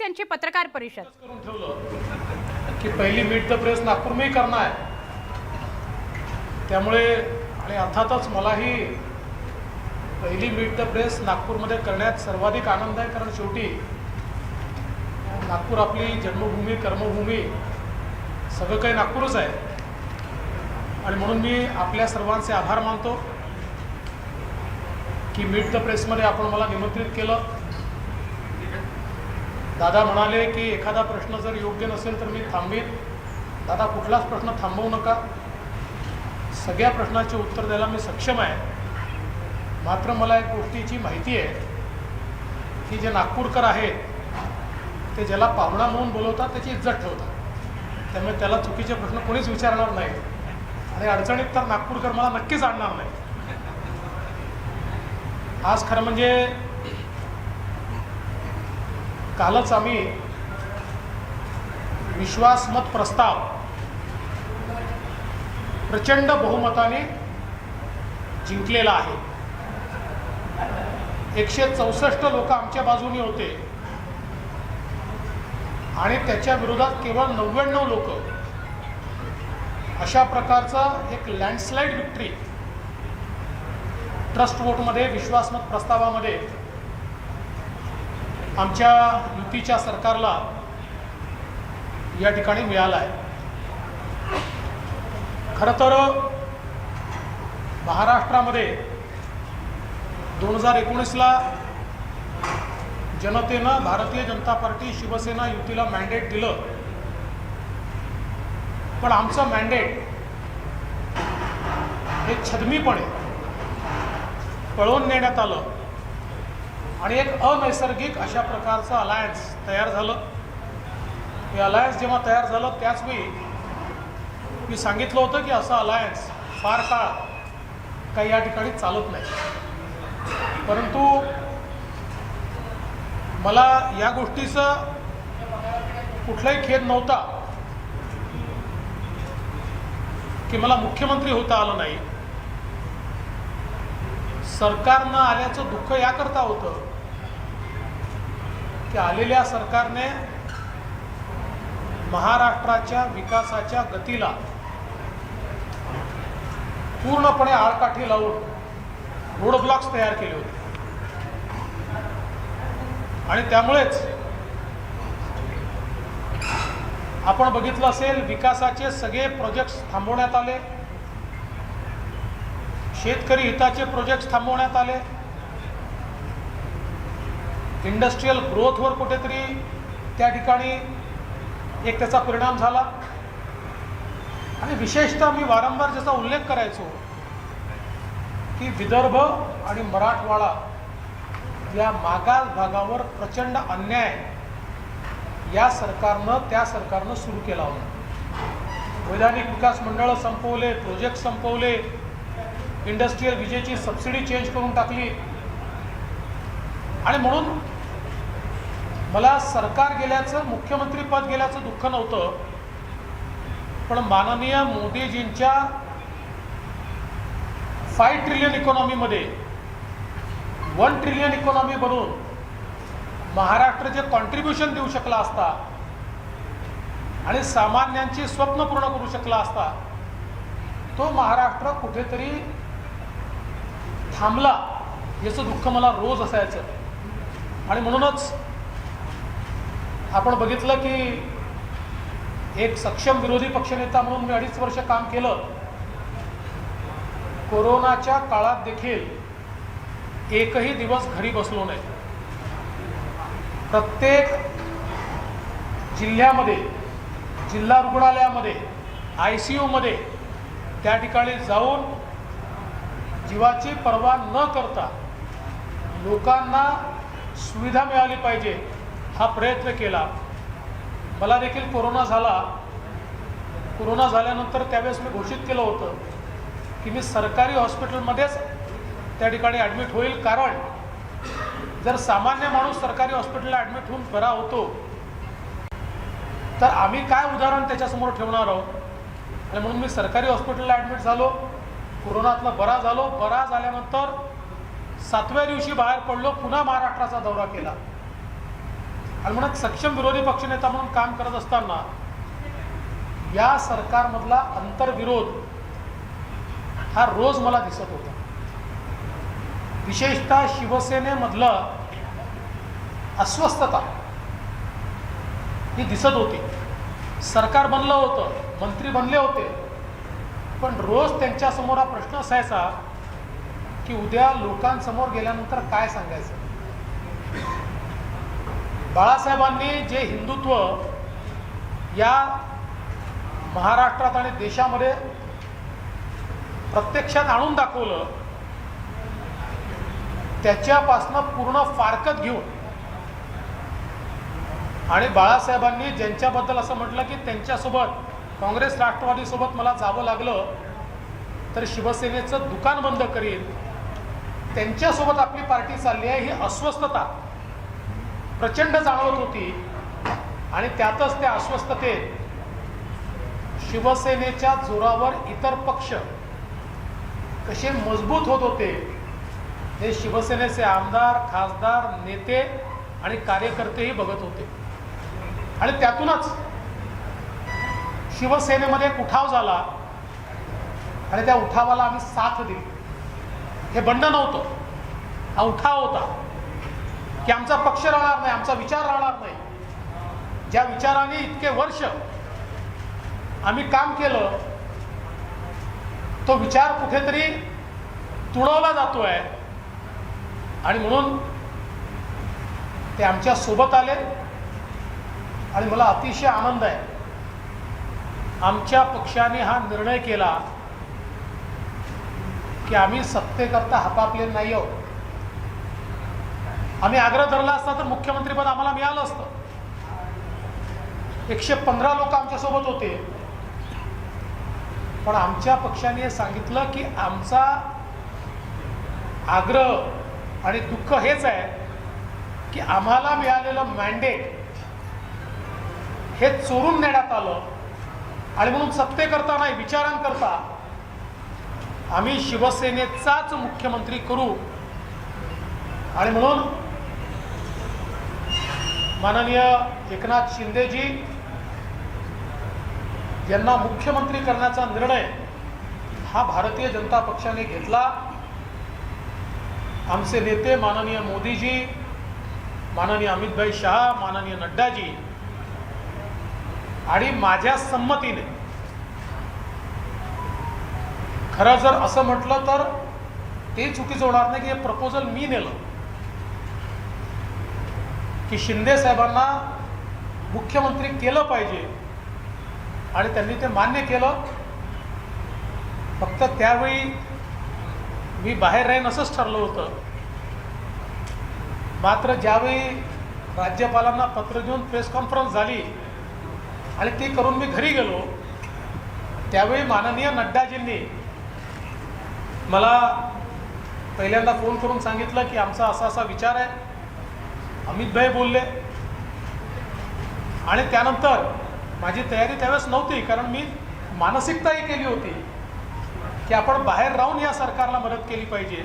यांची पत्रकार परिषद. करून ठेवलं. की पहिली मीट द प्रेस नागपूरमध्ये करणार. आहे त्यामुळे आणि अर्थातच मलाही पहिली मीट द प्रेस नागपूरमध्ये करण्यात सर्वाधिक आनंद आहे कारण शेवटी नागपूर आपली जन्मभूमी कर्मभूमी सगळं काही नागपूरच आहे. आणि म्हणून मी आपल्या सर्वांचे आभार मानतो की मीट द प्रेसमध्ये आपण मला निमंत्रित केलं. दादा म्हणाले की एखादा प्रश्न जर योग्य नसेल तर मी थांबेन. दादा कुठलाच प्रश्न थांबवू नका. सगळ्या प्रश्नाचे उत्तर द्यायला मी सक्षम आहे. मात्र मला एक गोष्टीची माहिती आहे. की जे नागपूरकर आहेत ते ज्याला पाहुणा म्हणून बोलवतात त्याची इज्जत ठेवतात. त्यामुळे त्याला चुकीचे प्रश्न कोणीच विचारणार नाही. आणि अडचणीत तर नागपूरकर मला नक्कीच आणणार नाही. आज खरं म्हणजे कालच आम्ही विश्वासमत प्रस्ताव प्रचंड बहुमताने जिंकलेला आहे. एकशे चौसष्ट लोक आमच्या बाजूने होते. आणि त्याच्या विरोधात केवळ नव्याण्णव लोक. अशा प्रकारचा एक लँडस्लाईड विक्ट्री ट्रस्ट वोटमध्ये विश्वासमत प्रस्तावामध्ये आमच्या युतीच्या सरकारला या ठिकाणी मिळाला आहे खरं तर महाराष्ट्रामध्ये दोन हजार एकोणीसला जनतेनं भारतीय जनता पार्टी शिवसेना युतीला मॅन्डेट दिलं. पण आमचं मॅन्डेट हे छदमीपणे पळवून नेण्यात आलं. आणि एक अनैसर्गिक अशा प्रकारचं अलायन्स तयार झालं. हे अलायन्स जेव्हा तयार झालं त्याचवेळी मी सांगितलं होतं की असं अलायन्स फार काळ काही या ठिकाणी चालत नाही. परंतु मला या गोष्टीचं कुठलाही खेद नव्हता की मला मुख्यमंत्री होता आलं नाही. सरकार न आल्याचं दुःख याकरता होतं. की आलेल्या सरकारने महाराष्ट्राच्या विकासाच्या गतीला पूर्णपणे आळकाठी लावून रोड ब्लॉक्स तयार केले होते. आणि त्यामुळेच आपण बघितलं असेल विकासाचे सगळे प्रोजेक्ट्स थांबवण्यात आले. शेतकरी हिताचे प्रोजेक्ट थांबवण्यात आले. इंडस्ट्रीयल ग्रोथवर कुठेतरी त्या ठिकाणी एक त्याचा परिणाम झाला. आणि विशेषतः मी वारंवार ज्याचा उल्लेख करायचो की विदर्भ आणि मराठवाडा या मागास भागावर प्रचंड अन्याय या सरकारनं त्या सरकारनं सुरू केला होता. वैधानिक विकास मंडळं संपवले प्रोजेक्ट संपवले इंडस्ट्रीयल विजेची सबसिडी चेंज करून टाकली. आणि म्हणून मला सरकार गेल्याचं मुख्यमंत्रीपद गेल्याचं दुःख नव्हतं. पण माननीय मोदीजींच्या फाईव्ह ट्रिलियन इकॉनॉमीमध्ये वन ट्रिलियन इकॉनॉमी बनून महाराष्ट्र जे कॉन्ट्रीब्युशन देऊ शकला असता आणि सामान्यांची स्वप्न पूर्ण करू शकला असता तो महाराष्ट्र कुठेतरी थांबला. याचं दुःख मला रोज असायचं. आणि म्हणूनच आपण बघितलं की एक सक्षम विरोधी पक्षनेता म्हणून मी अडीच वर्ष काम केलं. कोरोनाच्या काळात देखील एकही दिवस घरी बसलो नाही. प्रत्येक जिल्ह्यामध्ये जिल्हा रुग्णालयामध्ये आय सी यूमध्ये त्या ठिकाणी जाऊन जीवाची पर्वा न करता लोकांना सुविधा मिळाली पाहिजे हा प्रयत्न केला. मला देखील कोरोना झाला. कोरोना झाल्यानंतर त्यावेळेस मी घोषित केलं होतं की मी सरकारी हॉस्पिटलमध्येच त्या ठिकाणी ॲडमिट होईल. कारण जर सामान्य माणूस सरकारी हॉस्पिटलला ॲडमिट होऊन बरा होतो तर आम्ही काय उदाहरण त्याच्यासमोर ठेवणार आहोत? आणि म्हणून मी सरकारी हॉस्पिटलला ॲडमिट झालो. कोरोनातला बरा झालो बरा झाल्यानंतर सातव्या दिवशी बाहेर पडलो पुन्हा महाराष्ट्राचा दौरा केला. आणि म्हणत सक्षम विरोधी पक्षनेता म्हणून काम करत असताना या सरकारमधला अंतर्विरोध हा रोज मला दिसत होता. विशेषतः शिवसेनेमधलं अस्वस्थता ही दिसत होती. सरकार बनलं होतं मंत्री बनले होते. पण रोज त्यांच्यासमोर हा प्रश्न असायचा की उद्या लोकांसमोर गेल्यानंतर काय सांगायचं? बाळासाहेबांनी जे हिंदुत्व या महाराष्ट्रात आणि देशामध्ये प्रत्यक्षात आणून दाखवलं त्याच्यापासनं पूर्ण फारकत घेऊन आणि बाळासाहेबांनी ज्यांच्याबद्दल असं म्हटलं की त्यांच्यासोबत काँग्रेस राष्ट्रवादीसोबत मला जावं लागलं तर शिवसेनेचं दुकान बंद करीन. त्यांच्यासोबत आपली पार्टी चालली आहे ही अस्वस्थता. प्रचंड जाणवत होती. आणि त्यातच त्या अस्वस्थतेत शिवसेनेच्या जोरावर इतर पक्ष कसे मजबूत होत होते. हे शिवसेनेचे आमदार खासदार नेते आणि कार्यकर्तेही बघत होते. आणि त्यातूनच शिवसेनेमध्ये एक उठाव झाला आणि त्या उठावाला आम्ही साथ दिली. हे बंड नव्हतं. हा उठाव होता. की आमचा पक्ष राहणार नाही आमचा विचार राहणार नाही. ज्या विचाराने इतके वर्ष आम्ही काम केलं तो विचार कुठेतरी तुडवला जातोय. आणि म्हणून ते आमच्यासोबत आले. आणि मला अतिशय आनंद आहे. आमच्या पक्षाने हा निर्णय केला की आम्ही सत्तेकरता हपापले नाही आहोत. आम्ही आग्रह धरला असता तर मुख्यमंत्रीपद आम्हाला मिळालं असतं. एकशे पंधरा लोक आमच्यासोबत होते. पण आमच्या पक्षाने हे सांगितलं की आमचा आग्रह आणि दुःख हेच आहे की आम्हाला मिळालेलं मॅन्डेट हे चोरून नेण्यात आलं. आणि म्हणून सत्तेकरता नाही विचारांकरता आम्ही शिवसेनेचाच मुख्यमंत्री करू. आणि म्हणून माननीय एकनाथ शिंदेजी यांना मुख्यमंत्री करण्याचा निर्णय हा भारतीय जनता पक्षाने घेतला. आमचे नेते माननीय मोदीजी माननीय अमितभाई शहा माननीय नड्डाजी आणि माझ्या संमतीने. खरं जर असं म्हटलं तर ते चुकीचं होणार नाही की हे प्रपोजल मी नेलं. की शिंदे साहेबांना मुख्यमंत्री केलं पाहिजे आणि त्यांनी ते मान्य केलं. फक्त त्यावेळी मी बाहेर राहीन असंच ठरलं होतं. मात्र ज्यावेळी राज्यपालांना पत्र देऊन प्रेस कॉन्फरन्स झाली आणि ते करून मी घरी गेलो. त्यावेळी माननीय नड्डाजींनी मला पहिल्यांदा फोन करून सांगितलं की आमचा असा असा विचार आहे. अमितभाई बोलले. आणि त्यानंतर माझी तयारी त्यावेळेस नव्हती कारण मी मानसिकताही केली होती की आपण बाहेर राहून या सरकारला मदत केली पाहिजे.